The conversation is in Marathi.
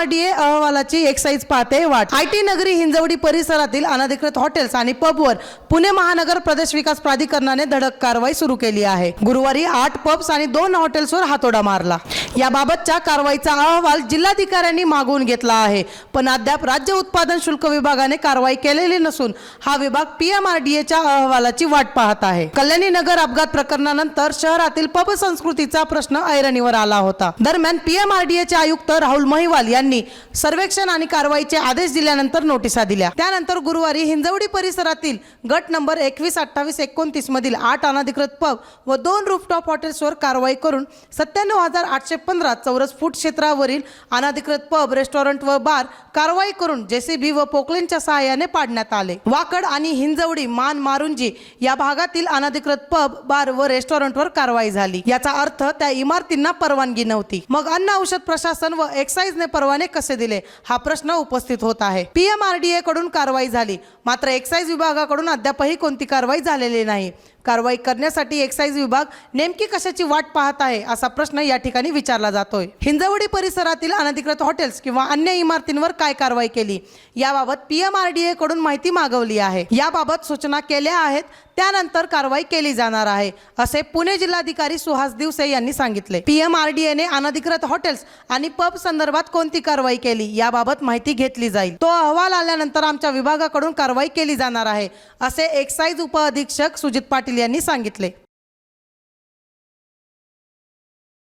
आरडीए अहवालाची एक साईज पाहते वाट. आयटी नगरी हिंजवडी परिसरातील अनधिकृत हॉटेल्स आणि पबवर पुणे महानगर प्रदेश विकास प्राधिकरणाने धडक कारवाई सुरू केली आहे. गुरुवारी आठ पब्स आणि दोन हॉटेल्सवर हातोडा मारला. याबाबतच्या कारवाईचा अहवाल जिल्हाधिकाऱ्यांनी मागवून घेतला आहे. पण अद्याप राज्य उत्पादन शुल्क विभागाने कारवाई केलेली नसून हा विभाग पीएमआरडीएच्या अहवालाची वाट पाहत आहे. कल्याणी नगर अपघात प्रकरणानंतर शहरातील पब संस्कृतीचा प्रश्न ऐरणीवर आला होता. दरम्यान पीएमआरडीएचे आयुक्त राहुल महिवाल यांनी सर्वेक्षण आणि कारवाईचे आदेश दिल्यानंतर नोटिसा दिल्या. त्यानंतर गुरुवारी हिंजवडी परिसरातील गट नंबर एकवीस अठ्ठावीस एकोणतीस मधील आठ अनधिकृत पब व दोन रूफटॉप हॉटेल्सवर कारवाई करून सत्त्याण्णव हजार आठशे पंधरा चौरस फूट क्षेत्रावरील अनधिकृत पब रेस्टॉरंट व बार कारवाई करून जेसीबी व पोकलेनच्या सहाय्याने पाडण्यात आले. वाकड आणि हिंजवडी मान मारुंजी या भागातील अनधिकृत पब बार व रेस्टॉरंटवर कारवाई झाली. याचा अर्थ त्या इमारतींना परवानगी नव्हती. मग अन्न औषध प्रशासन व एक्साईजने परवाने कसे दिले? हा प्रश्न उपस्थित होत आहे. पीएमआरडीए कडून कारवाई झाली. मात्र एक्साईज विभागाकडून अद्यापही कोणती कारवाई झालेली नाही. कारवाई करण्यासाठी एक्साईज विभाग नेमकी कशाची वाट पाहत आहे असा प्रश्न या ठिकाणी विचारला जातोय. हिंजवडी परिसरातील अनधिकृत हॉटेल्स किंवा अन्य इमारतींवर काय कारवाई केली? याबाबत पीएमआरडीए कडून माहिती मागवली आहे. याबाबत सूचना केल्या आहेत त्यानंतर कारवाई केली जाणार आहे असे पुणे जिल्हाधिकारी सुहास दिवसे यांनी सांगितले. पीएमआरडीएने अनधिकृत हॉटेल्स आणि पब संदर्भात कोणती कारवाई केली याबाबत माहिती घेतली जाईल. तो अहवाल आल्यानंतर आमच्या विभागाकडून कारवाई केली जाणार आहे असे एक्साईज उपअधीक्षक सुजित पाटील पाटील यांनी सांगितले.